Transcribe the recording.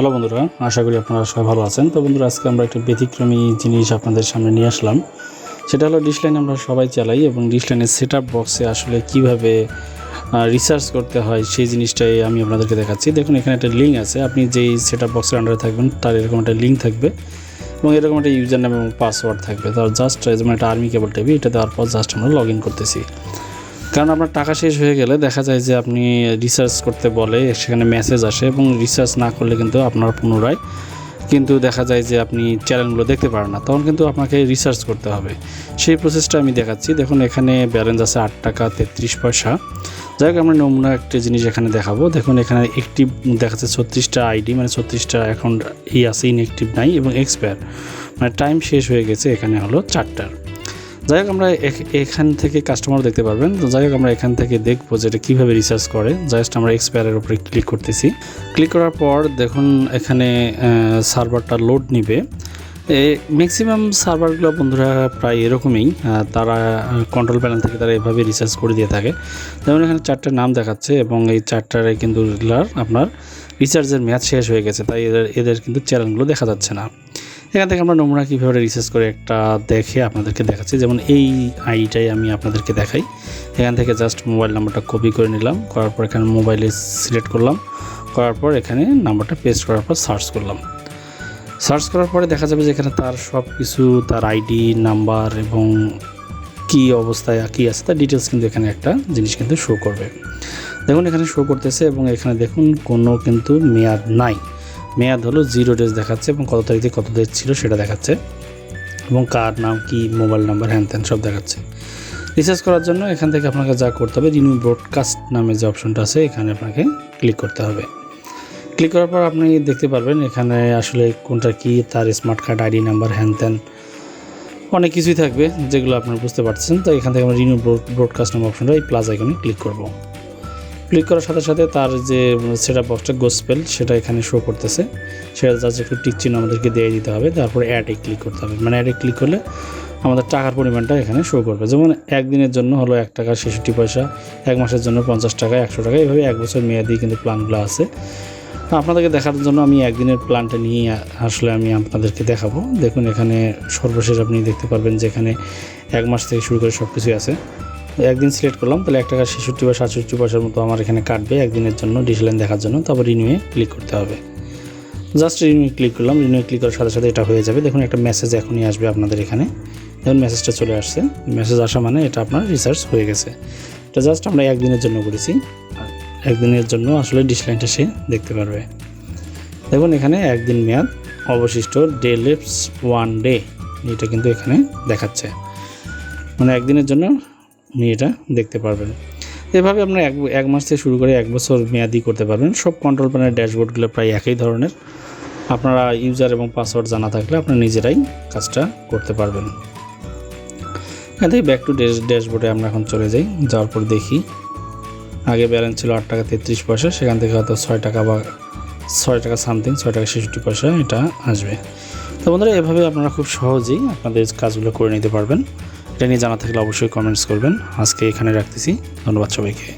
Hello বন্ধুরা, আশা করি আপনারা সবাই ভালো আছেন। তো বন্ধুরা, আজকে আমরা একটা ব্যতিক্রমী জিনিস আপনাদের সামনে নিয়ে আসলাম। সেটা হলো ডিসলাইন আমরা সবাই চালাই এবং ডিসলাইনের সেট আপ বক্সে আসলে কীভাবে রিসার্চ করতে হয় সেই জিনিসটাই আমি আপনাদেরকে দেখাচ্ছি। দেখুন, এখানে একটা লিঙ্ক আছে। আপনি যেই সেট আপ বক্সের আন্ডারে থাকবেন, তার এরকম একটা লিঙ্ক থাকবে এবং এরকম একটা ইউজার নাম এবং পাসওয়ার্ড থাকবে। তার জাস্ট যেমন একটা আর্মি কেবল টিভি এটা দেওয়ার পর জাস্ট আমরা লগ ইন করতেছি। কারণ আপনার টাকা শেষ হয়ে গেলে দেখা যায় যে আপনি রিসার্চ করতে বলে, সেখানে মেসেজ আসে এবং রিসার্চ না করলে কিন্তু আপনার পুনরায় কিন্তু দেখা যায় যে আপনি চ্যানেলগুলো দেখতে পারেন না। তখন কিন্তু আপনাকে রিসার্চ করতে হবে। সেই প্রসেসটা আমি দেখাচ্ছি। দেখুন, এখানে ব্যালেন্স আছে আট টাকা তেত্রিশ পয়সা। যাই হোক, আমরা নমুনা একটা জিনিস এখানে দেখাবো। দেখুন, এখানে অ্যাক্টিভ দেখাচ্ছে ছত্রিশটা আইডি মানে ছত্রিশটা এখন ই আছে ইনএক্টিভ নাই এবং এক্সপায়ার মানে টাইম শেষ হয়ে গেছে, এখানে হলো চারটার। যাই হোক, আমরা এখ- এখান থেকে কাস্টমার দেখতে পারবেন। তো যাই হোক, আমরা এখান থেকে দেখব যে এটা কীভাবে রিসার্চ করে। জাস্ট আমরা এক্সপায়ারের উপরে ক্লিক করতেছি। ক্লিক করার পর দেখুন, এখানে সার্ভারটা লোড নিবে। ম্যাক্সিমাম সার্ভারগুলো বন্ধুরা প্রায় এরকমই। তারা কন্ট্রোল প্যানেল থেকে তারা এভাবে রিসার্চ করে দিয়ে থাকে। যেমন এখানে চারটে নাম দেখাচ্ছে এবং এই চারটারে কিন্তু আপনার রিচার্জের মেয়াদ শেষ হয়ে গেছে, তাই এদের এদের কিন্তু চ্যানেলগুলো দেখা যাচ্ছে না। এখান থেকে আমরা নমুনা কীভাবে রিসার্চ করে একটা দেখে আপনাদেরকে দেখাচ্ছি। যেমন এই আইডিটাই আমি আপনাদেরকে দেখাই। এখান থেকে জাস্ট মোবাইল নাম্বারটা কপি করে নিলাম, করার পর এখানে মোবাইলে সিলেক্ট করলাম। করার পর এখানে নাম্বারটা পেস্ট করার পর সার্চ করলাম। সার্চ করার পরে দেখা যাবে যে এখানে তার সব কিছু তার আইডি নাম্বার এবং কী অবস্থায়, কী আছে, তার ডিটেলস কিন্তু এখানে একটা জিনিস কিন্তু শো করবে। দেখুন, এখানে শো করতেছে এবং এখানে দেখুন কোনো কিন্তু মেয়াদ নাই। মেয়াদ হলো জিরো ডেজ দেখাচ্ছে এবং কত তারিখে কত ডেজ ছিল সেটা দেখাচ্ছে এবং কার নাম, কি মোবাইল নাম্বার হ্যান ত্যান সব দেখাচ্ছে। রিসার্চ করার জন্য এখান থেকে আপনাকে যা করতে হবে রিনিউ ব্রডকাস্ট নামে যে অপশনটা আছে, এখানে আপনাকে ক্লিক করতে হবে। ক্লিক করার পর আপনি দেখতে পারবেন এখানে আসলে কোনটা কি, তার স্মার্ট কার্ড আইডি নাম্বার হ্যান ত্যান অনেক কিছুই থাকবে যেগুলো আপনারা বুঝতে পারছেন। তো এখান থেকে আমরা রিনিউ ব্রডকাস্ট নামে অপশনটা এই প্লাস আইকনে ক্লিক করব। ক্লিক করার সাথে সাথে তার যে সেটা বক্সটা গোসপেল সেটা এখানে শো করতেছে। সেটা জাস্ট একটু টিক চিহ্ন আমাদেরকে দিয়ে দিতে হবে। তারপরে অ্যাডে ক্লিক করতে হবে। মানে অ্যাডে ক্লিক করলে আমাদের টাকার পরিমাণটা এখানে শো করবে। যেমন একদিনের জন্য হলো এক টাকা ছেষট্টি পয়সা, এক মাসের জন্য পঞ্চাশ টাকা, একশো টাকা এইভাবে এক বছর মেয়াদি কিন্তু প্ল্যানগুলো আছে। আপনাদেরকে দেখার জন্য আমি একদিনের প্ল্যানটা নিয়ে আসলে আমি আপনাদেরকে দেখাবো। দেখুন, এখানে সর্বশেষ আপনি দেখতে পারবেন যে এখানে এক মাস থেকে শুরু করে সব কিছুই আছে। একদিন সিলেক্ট করলাম, তাহলে এক টাকা ছেষট্টি বা সাতষট্টি পয়সার মতো আমার এখানে কাটবে একদিনের জন্য ডিসলাইন দেখার জন্য। তারপর রিনিউয়ে ক্লিক করতে হবে। জাস্ট রিনিউ ক্লিক করলাম রিনিউ ক্লিক করার সাথে সাথে এটা হয়ে যাবে। দেখুন, একটা মেসেজ এখনই আসবে আপনাদের এখানে। দেখুন মেসেজটা চলে আসছে। মেসেজ আসা মানে এটা আপনার রিসার্চ হয়ে গেছে। এটা জাস্ট আমরা একদিনের জন্য করেছি। আর একদিনের জন্য আসলে ডিসলাইনটা সে দেখতে পারবে। দেখুন, এখানে একদিন মেয়াদ, অবশিষ্ট ডে লিপস ওয়ান ডে এটা কিন্তু এখানে দেখাচ্ছে। মানে একদিনের জন্য আপনি এটা দেখতে পারবেন। এভাবে আপনার এক এক মাস থেকে শুরু করে এক বছর মেয়াদি করতে পারবেন। সব কন্ট্রোল প্যানের ড্যাশবোর্ডগুলো প্রায় একই ধরনের। আপনারা ইউজার এবং পাসওয়ার্ড জানা থাকলে আপনারা নিজেরাই কাজটা করতে পারবেন। এখান থেকে ব্যাক টু ড্যাশ ড্যাশবোর্ডে আমরা এখন চলে যাই। যাওয়ার পর দেখি আগে ব্যালেন্স ছিল আট টাকা তেত্রিশ পয়সা, সেখান থেকে হয়তো ছয় টাকা বা ছয় টাকা সামথিং ছয় টাকা ছেষট্টি পয়সা এটা আসবে। তো বন্ধুরা, এভাবে আপনারা খুব সহজেই আপনাদের কাজগুলো করে নিতে পারবেন। এটা নিয়ে জানা থাকলে অবশ্যই কমেন্টস করবেন। আজকে এখানে রাখতেছি। ধন্যবাদ সবাইকে।